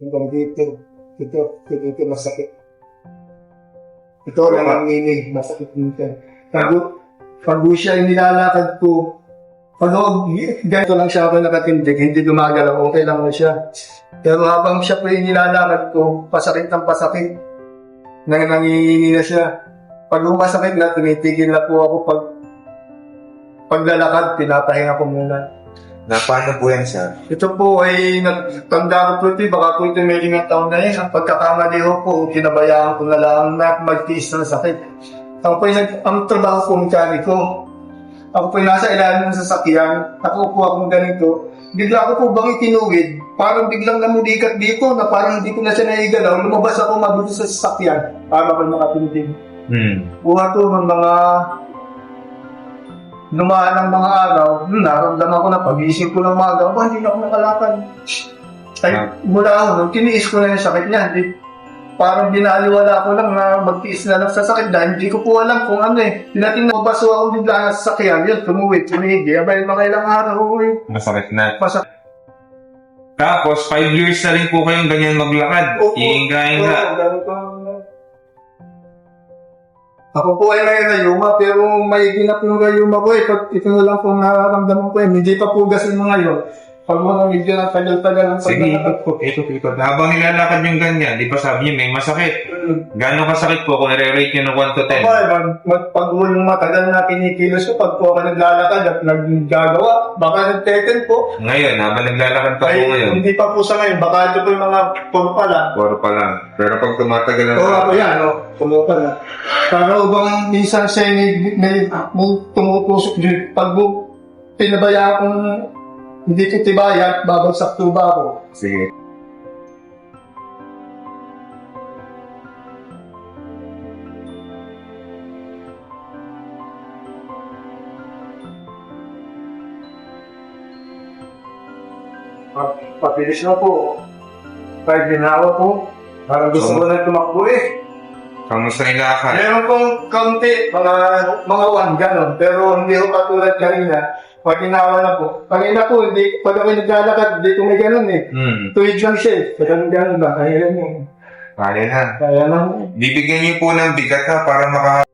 Hanggang dito. Ito, ito, dito masakit. Ito, nanganginig. Masakit dito. Pag, pag siya nilalakad ko, pag ganito lang siya ako nakatindig, hindi gumagalaw, okay lang siya. Pero habang siya po nilalakad ko, pasakit ng pasakit. Nang nanginginig na siya. Pag masakit na, tumitigil na po ako pag paglalakad, pinapahinga ko muna. Na paano po yan, sir? Ito po ay nagtanda ko po ito, baka po ito may limang taon na yun. Ang pagkakamali ko po, kinabayaan ko na lang na magtiis ng sakit. Ako po nag, ang trabaho ko mekaniko. Ako po nasa ilalim ng sasakyan, nakupo akong ganito. Bigla ko po bang itinuwid, parang biglang namulikat dito na parang hindi ko na siya naigalaw. Lumabas ako mabuti sa sasakyan para ako makatindig. Hmm. Buha to ng mga lumaan ng mga araw, hmm, naramdaman ko na pagising ko ng mga araw, hindi na ako nakalakad. Ay, Ah. mula ako, tiniis ko na yung sakit niya, hindi, parang binaliwala ko lang na magtiis na lang sa sakit dahil hindi ko po alam kung ano eh. Tinatingnan ko, baso ako bigla sa sakyan, yun, tumuwid, tumigi, abay mga ilang araw, eh, Masakit na. masak. Tapos, 5 years na rin po kayong ganyan maglakad. Oo, ganun ko. Ako po ay may rayuma, pero may ginap yung rayuma ko eh. Pag ito na lang po nararamdaman ko eh. Hindi pa po gasin mga yun. Pag mga medyo na tagal-tagal ang Sige, ikot po. Ikot, ikot. Habang nilalakad yung ganyan, di ba sabi niyo may masakit? Gano'ng kasakit po kung nare-rate niyo ng 1 to 10? Ako mag, mag, pag yung matagal na kinikilos ko, pag po ako naglalakad at naggagawa, baka nagteten po. Ngayon, habang naglalakad pa po Ay, ngayon, hindi pa po sa ngayon. Baka ito po yung mga puro pala. puro pa lang. Pero pag tumatagal na Oo, ako yan, no? Tumupa na. Para ubang minsan siya may, may, may tumutusok dito. Pag bu- pinabaya akong hindi ko tibayan, babagsak tuba ako. Sige. Pa- Pabilis na po. Kahit ginawa po. Parang gusto ko na tumakbo eh. Kamusta yung lakad? Meron pong kaunti, mga, mga one ganon. Pero hindi ko katulad kanina. Pag ginawa na po. Kanina po, hindi, pag ako naglalakad, hindi ko may ganon eh. Hmm. Tuwid lang siya eh. Ganun ganon ba? Kaya lang yun. Kaya na. Kaya lang. Bibigyan niyo po ng bigat ha para maka